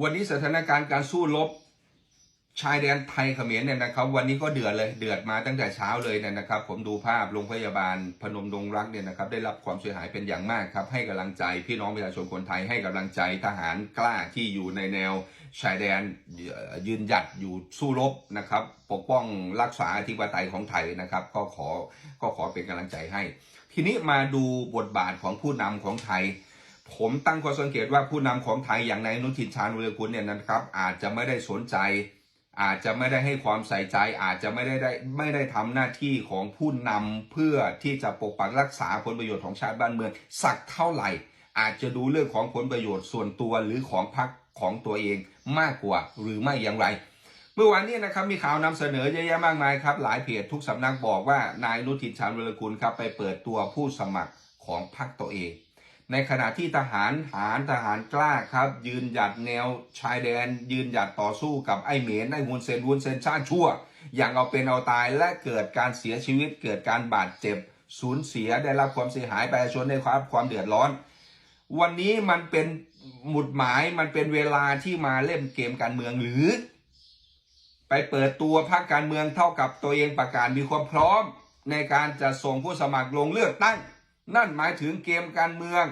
วันนี้สถานการณ์การสู้รบชายแดนไทยเขมรเนี่ยนะครับ วันนี้ก็เดือดเลยเดือดมาตั้งแต่เช้าเลยเนี่ยนะครับ ผมดูภาพโรงพยาบาลพนมดงรักเนี่ยนะครับ ได้รับความเสียหายเป็นอย่างมากครับ ให้กำลังใจพี่น้องประชาชนคนไทยให้กำลังใจทหารกล้าที่อยู่ในแนวชายแดนยืนหยัดอยู่สู้รบนะครับ ปกป้องรักษาอธิปไตยของไทยนะครับ ก็ขอก็ขอเป็นกำลังใจให้ ทีนี้มาดูบทบาทของผู้นำของไทย ผมตั้งข้อสังเกตว่าผู้นำของไทยอย่างนายนุทินชาญวิรกุลเนี่ยนะครับ อาจจะไม่ได้สนใจ อาจจะไม่ได้ให้ความใส่ใจ อาจจะไม่ได้ได้ไม่ได้ทำหน้าที่ของผู้นำเพื่อที่จะปกปักรักษาผลประโยชน์ของชาติบ้านเมืองสักเท่าไหร่ อาจจะดูเรื่องของผลประโยชน์ส่วนตัวหรือของพรรคของตัวเองมากกว่าหรือไม่อย่างไรเมื่อวานนี้นะครับมีข่าวนำเสนอเยอะแยะมากมายครับ หลายเพจทุกสำนักบอกว่านายนุทินชาญวิรกุลครับไปเปิดตัวผู้สมัครของพรรคตัวเอง ในขณะที่ทหารหารทหารกล้าครับ ยืนหยัดแนวชายแดน ยืนหยัดต่อสู้กับไอ้เหมนไอ้ฮุนเซนฮุนเซนชาติชั่ว อย่างเอาเป็นเอาตายและเกิดการเสียชีวิต เกิดการบาดเจ็บ สูญเสียได้รับความเสียหายประชาชนได้ความความเดือดร้อน วันนี้มันเป็นหมุดหมายมันเป็นเวลาที่มาเล่นเกมการเมืองหรือ ไปเปิดตัวพรรคการเมืองเท่ากับตัวเองประกาศมีความพร้อม ในการจะส่งผู้สมัครลงเลือกตั้ง นั่นหมายถึงเกมการเมือง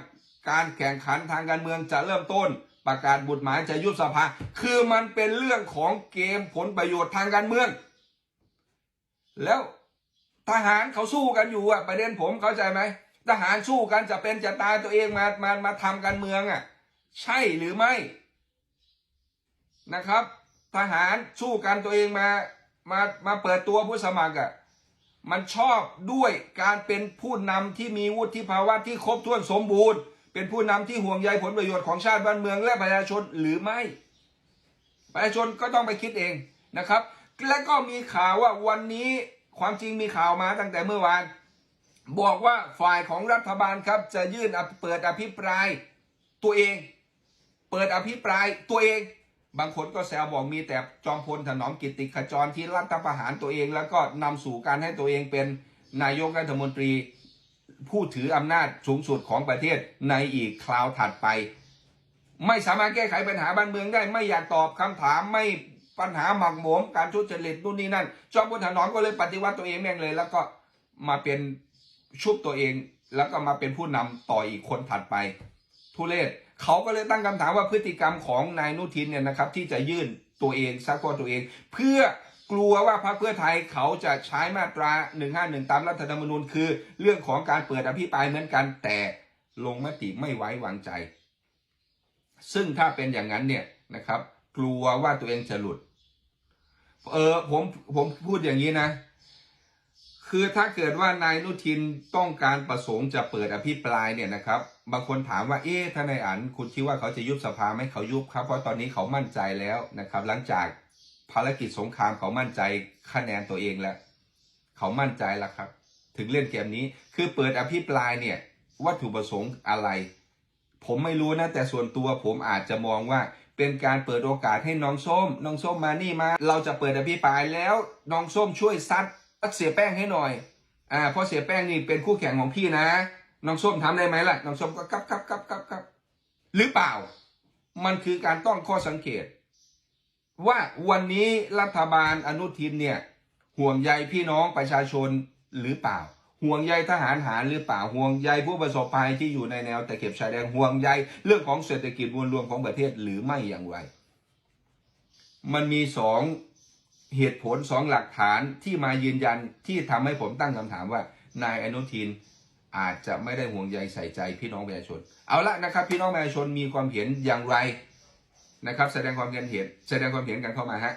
การแข่งขันทางการเมืองจะเริ่มต้น ประกาศบุตรหมายจะยุบสภา คือมันเป็นเรื่องของเกมผลประโยชน์ทางการเมือง แล้วทหารเขาสู้กันอยู่อะประเด็นผมเข้าใจไหมทหารสู้กันจะเป็นจะตายตัวเองมามามาทำการเมืองอะใช่หรือไม่นะครับ ทหารสู้กันตัวเองมามามาเปิดตัวผู้สมัครอะ มันชอบด้วยการเป็นผู้นำที่มีวุฒิภาวะที่ครบถ้วนสมบูรณ์ เป็นผู้นำที่ห่วงใยผลประโยชน์ของชาติบ้านเมืองและประชาชนหรือไม่ ประชาชนก็ต้องไปคิดเองนะครับ และก็มีข่าวว่าวันนี้ความจริงมีข่าวมาตั้งแต่เมื่อวาน บอกว่าฝ่ายของรัฐบาลครับจะยื่นเปิดอภิปรายตัวเอง เปิดอภิปรายตัวเอง บางคนก็แซวบอกมีแต่จอมพลถนอมกิติขจรที่รัฐประหารตัวเอง แล้วก็นำสู่การให้ตัวเองเป็นนายกรัฐมนตรี ผู้ถืออำนาจสูงสุดของประเทศในอีกคราวถัดไป ไม่สามารถแก้ไขปัญหาบ้านเมืองได้ไม่อยากตอบคำถามไม่ปัญหาหมักหมมการทุจริตนู่นนี่นั่น จอมพลถนอมก็เลยปฏิวัติตัวเองแม่งเลย แล้วก็มาเป็นชุบตัวเอง แล้วก็มาเป็นผู้นำต่ออีกคนถัดไป ทุเรศเขาก็เลยตั้งคำถามว่าพฤติกรรมของนายนุทินเนี่ยนะครับที่จะยื่นตัวเองซักฟอตัวเอง เพื่อกลัวว่าพรรคเพื่อไทยเขาจะใช้มาตรา 151 ตามรัฐธรรมนูญคือ เรื่องของการเปิดอภิปรายเหมือนกันแต่ลงมติไม่ไว้วางใจ ซึ่งถ้าเป็นอย่างนั้นเนี่ยนะครับ กลัวว่าตัวเองจะหลุด เออผมผมพูดอย่างนี้นะ คือถ้าเกิดว่านายนุทินต้องการประสงค์จะเปิดอภิปรายเนี่ยนะครับ บางคนถามว่าเอ๊ะทนายอันคุณคิดว่าเขาจะยุบสภาไหมเขายุบครับ เพราะตอนนี้เขามั่นใจแล้วนะครับ หลังจากภารกิจสงครามเขามั่นใจคะแนนตัวเองแล้ว เขามั่นใจแล้วครับ ถึงเล่นเกมนี้คือเปิดอภิปรายเนี่ย วัตถุประสงค์อะไร ผมไม่รู้นะ แต่ส่วนตัวผมอาจจะมองว่าเป็นการเปิดโอกาสให้น้องส้ม น้องส้มมานี่มา เราจะเปิดอภิปรายแล้วน้องส้มช่วยซัดเสียแป้งให้หน่อยอ่าเพราะเสียแป้งนี่เป็นคู่แข่งของพี่นะ น้องส้มทำได้ไหมล่ะ น้องส้มก็กับกับกับกับกับหรือเปล่า มันคือการต้องข้อสังเกต ว่าวันนี้รัฐบาลอนุทินเนี่ย ห่วงใยพี่น้องประชาชนหรือเปล่า ห่วงใยทหารหารหรือเปล่า ห่วงใยผู้ประสบภัยที่อยู่ในแนวตะเข็บชายแดนห่วงใยเรื่องของเศรษฐกิจมวลรวมของประเทศหรือไม่อย่างไร มันมีสองเหตุผลสองหลักฐานที่มายืนยันที่ทำให้ผมตั้งคำถามว่านายอนุทิน อาจจะไม่ได้ห่วงใยใส่ใจพี่น้องประชาชน เอาละนะครับ พี่น้องประชาชนมีความเห็นอย่างไรนะครับ แสดงความเห็นเห็นแสดงความเห็นกันเข้ามาฮะ